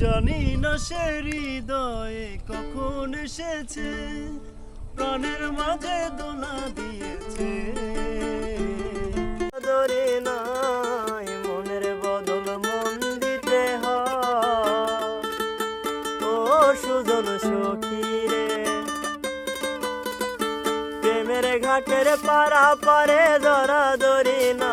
জানি না সে হৃদয়ে কখন এসেছে প্রাণের মাঝে দোলা দিয়েছে। ধরে নাই মনের বদল মন দিতে ও সুজন সখী রে প্রেমের ঘাটের পারা পারে ধরা ধরি না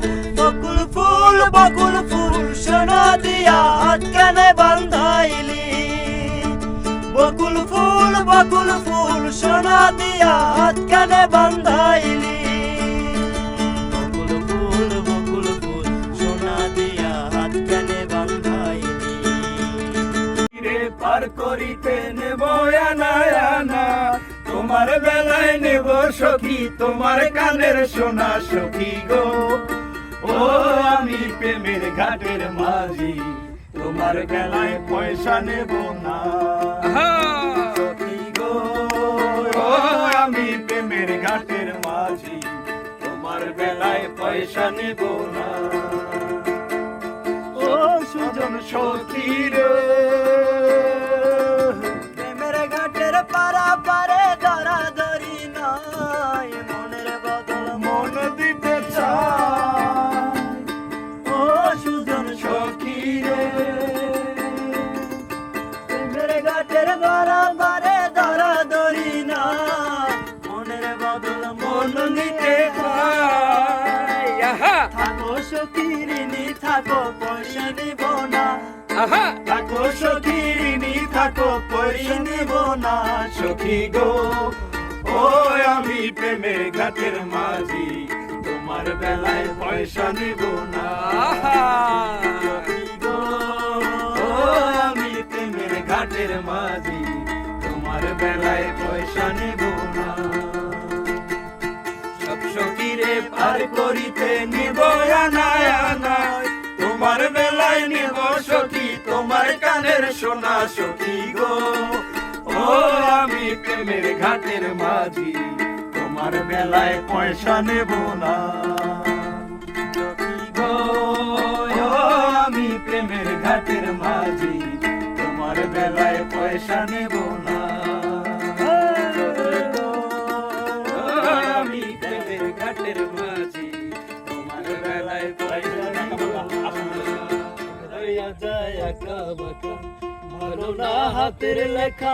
বকুল ফুল বকুল ফুল সোনা দিয়া আটকানে বান্ধাইলি। বকুল ফুল বকুল ফুল সোনা দিয়া আটকানে বান্ধাইলি। পার করিতে নেব আনা তোমার বেলায় নেব সখী, তোমার কানের সোনা সখী গো। ও আমি প্রেমের ঘাটের মাঝি তোমার খেলায় পয়সা নেব না। গো? আমি প্রেমের ঘাটের মাঝি তোমার বেলায় পয়সা নেব না। ও সুজন সখীর সকিরিনি থাকো পয়সা নিব না। থাকো সকিরিনি থাকো পয়সা নিব না। সখী গো ও আমি প্রেমের ঘাটের মাঝি। তোমার বেলায় পয়সা নিব না। আমি প্রেমের ঘাটের মাঝি। তোমার বেলায় পয়সা নেব না সখীরে পার করিতে নিব তোমার বেলায় নেব সখী, তোমার কানের সোনা সখী গো। ও, আমি প্রেমের ঘাটের মাঝি, তোমার বেলায় পয়সা নেব না। আমি প্রেমের ঘাটের মাঝি, তোমার বেলায় পয়সা নেব হাতের লেখা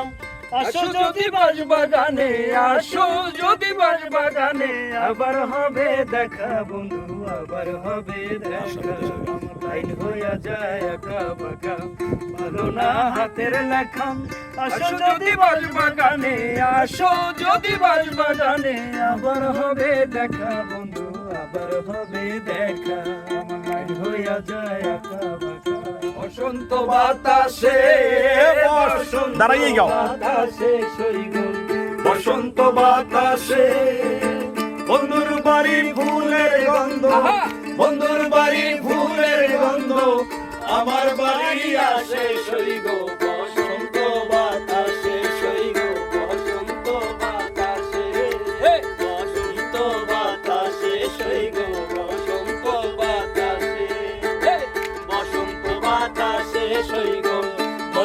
আসো যদি বাজ বাগানে আসো যদি বাস বাগানে আবার হবে দেখা বন্ধু আবার হবে দেখা। লাইন হইয়া যায় একা বাঁকা ভালো না হাতের লেখা আসো যদি বাজ বাগানে আসো যদি বাজ বাগানে আবার হবে দেখা বন্ধু আবার হবে দেখা। লাইন হইয়া যায় একা বাঁকা। বসন্ত বাতাসে বসন্ত দাঁড়াইয়েই গাও। বাতাসে বসন্ত বাতাসে বন্ধুর বাড়ির ফুলের গন্ধ। বন্ধুর বাড়ির ফুলের গন্ধ আমার বাড়ি আসে সইগ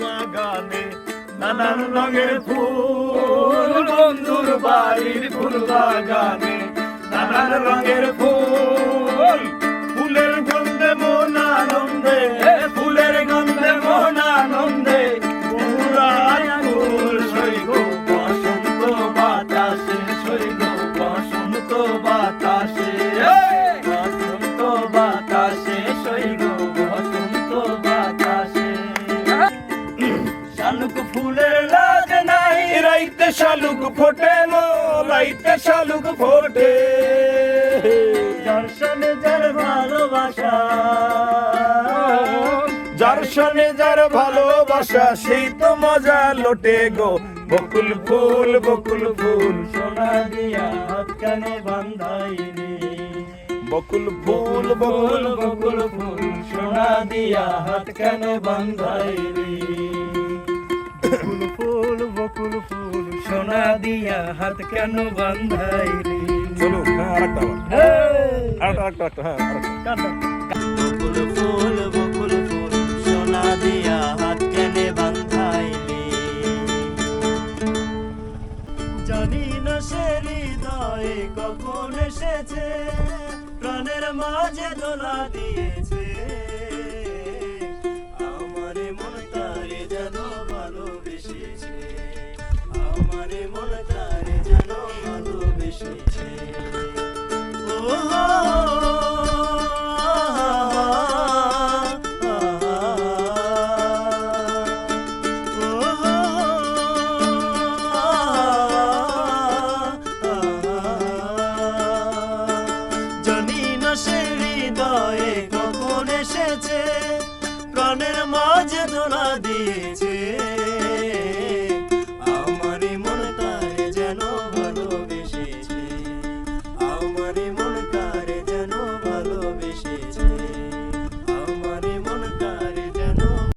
বাগানে নানান রঙের ফুল, বন্ধুর বাড়ির ফুল বাগানে নানান রঙের ফুল, ফুলের গন্ধে মন আনন্দে শালুক ফোটে লো রাইতে শালুক ফোটে। দর্শনে যার ভালোবাসা। যার সনে যার ভালোবাসা সেই তো মজা লোটে গো। বকুল ফুল বকুল ফুল। সোনা দিয়া কানে বান্ধাইলি বকুল ফুল বকুল বকুল ফুল। সোনা দিয়া হাত কানে বান্ধাইলি ফুল ফুল বকুল ফুল। সোনা দিয়া হাত কেন বান্ধাইলি চলো হ্যাঁ আরেকটা আরেকটা আরেকটা আরেকটা হ্যাঁ আরেকটা। বকুল ফুল বকুল ফুল সোনা দিয়া হাত কেনে বান্ধাইলি জানি না সে হৃদয়ে কখন এসেছে প্রাণের মাঝে দোলা দিয়েছে shit.